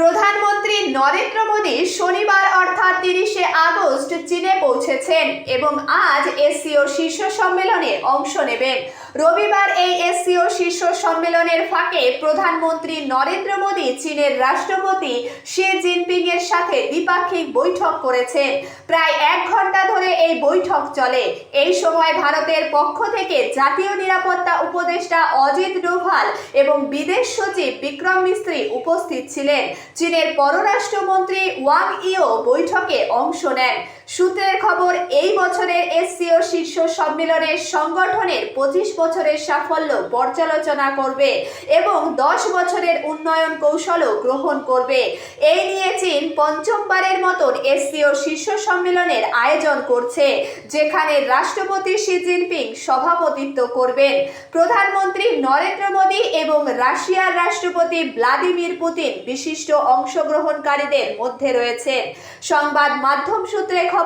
প্রধানমন্ত্রী নরেন্দ্র মোদী শনিবার অর্থাৎ তিরিশে আগস্ট চীনে পৌঁছেছেন এবং আজ এসসিও শীর্ষ সম্মেলনে অংশ নেবেন। রবিবার এই এসসিও শীর্ষ সম্মেলনের ফাঁকে প্রধানমন্ত্রী নরেন্দ্র মোদী চীনের রাষ্ট্রপতি শি জিনপিং এর সাথে দ্বিপাক্ষিক বৈঠক করেছেন। প্রায় এক ঘণ্টা ধরে এই বৈঠক চলে। এই সময় ভারতের পক্ষ থেকে জাতীয় নিরাপত্তা উপদেষ্টা অজিত ডোভাল এবং বিদেশ সচিব বিক্রম মিস্ত্রি উপস্থিত ছিলেন। চীনের পররাষ্ট্রমন্ত্রী ওয়াং ইও বৈঠকে অংশ নেন। সূত্রের খবর, এই বছরের এসসিও শীর্ষ সম্মেলনের সংগঠনের পঁচিশ বছরের সাফল্য পর্যালোচনা করবে এবং দশ বছরের উন্নয়ন কৌশলও গ্রহণ করবে। এই নিয়ে চীন পঞ্চমবারের মতন এসসিও শীর্ষ সম্মেলনের আয়োজন করছে, যেখানে রাষ্ট্রপতি শি জিনপিং সভাপতিত্ব করবেন। প্রধানমন্ত্রী নরেন্দ্র মোদী এবং রাশিয়ার রাষ্ট্রপতি ভ্লাদিমির পুতিন বিশিষ্ট অংশগ্রহণকারীদের মধ্যে রয়েছেন। সংবাদ মাধ্যম সূত্রে খবর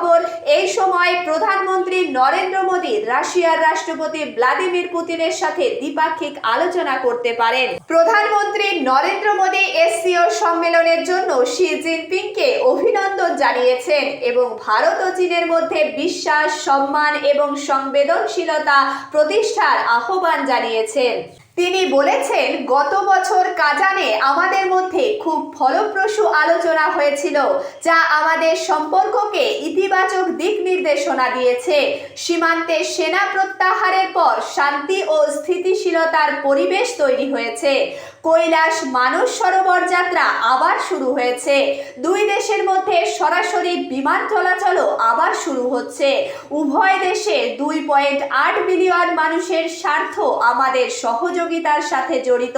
এই সময় প্রধানমন্ত্রী নরেন্দ্র মোদী রাশিয়ার রাষ্ট্রপতি ভ্লাদিমির পুতিনের সাথে দ্বিপাক্ষিক আলোচনা করতে পারেন। প্রধানমন্ত্রী নরেন্দ্র মোদী এসসিও সম্মেলনের জন্য শি জিনপিংকে অভিনন্দন জানিয়েছেন এবং ভারত ও চীনের মধ্যে বিশ্বাস, সম্মান এবং সংবেদনশীলতা প্রতিষ্ঠার আহ্বান জানিয়েছেন। তিনি বলেছেন, গত বছর কাজানে আমাদের মধ্যে খুব ফলপ্রসূ আলোচনা হয়েছিল, যা আমাদের সম্পর্ককে ইতিবাচক দিক নির্দেশনা দিয়েছে। সীমান্তে সেনা প্রত্যাহারের পর শান্তি ও স্থিতিশীলতার পরিবেশ তৈরি হয়েছে। কৈলাস মানস সরোবর যাত্রা আবার শুরু হয়েছে। দুই দেশের মধ্যে সরাসরি বিমান চলাচলও আবার শুরু হচ্ছে। উভয় দেশে দুই পয়েন্ট আট বিলিয়ন মানুষের স্বার্থ আমাদের সহযোগিতার সাথে জড়িত।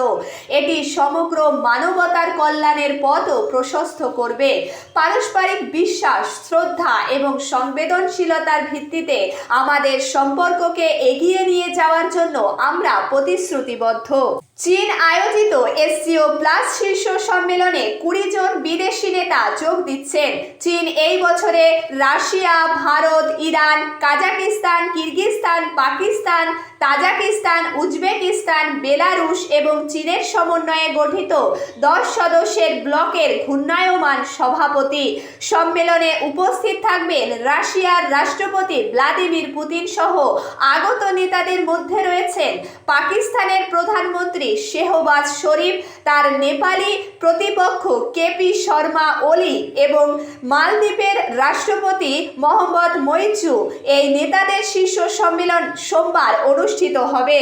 এটি সমগ্র মানবতার কল্যাণের পথও প্রশস্ত করবে। পারস্পরিক বিশ্বাস, শ্রদ্ধা এবং সংবেদনশীলতার ভিত্তিতে আমাদের সম্পর্ককে এগিয়ে নিয়ে যাওয়ার জন্য আমরা প্রতিশ্রুতিবদ্ধ। চীন আয়োজিত এসসিও প্লাস শীর্ষ সম্মেলনে কুড়ি জন বিদেশি নেতা যোগ দিচ্ছেন। চীন এই বছরে Russia, Bharat, Iran, Kazakhstan, Kyrgyzstan, Pakistan, Tajikistan, Uzbekistan, Belarus এবং চীনের সমন্বয়ে গঠিত দশ সদস্যের ব্লকের ঘূর্ণায়মান সভাপতি। সম্মেলনে উপস্থিত থাকবেন রাশিয়ার রাষ্ট্রপতি ভ্লাদিমির পুতিন সহ আগত নেতাদের মধ্যে রয়েছেন পাকিস্তানের প্রধানমন্ত্রী শেহবাজ শরীফ, তার নেপালি প্রতিপক্ষ কেপি শর্মা, ওলি এবং মালদ্বীপের রাষ্ট্রপতি মোহাম্মদ মৈচু এই নেতাদের শীর্ষ সম্মেলন সোমবার অনুষ্ঠিত হবে।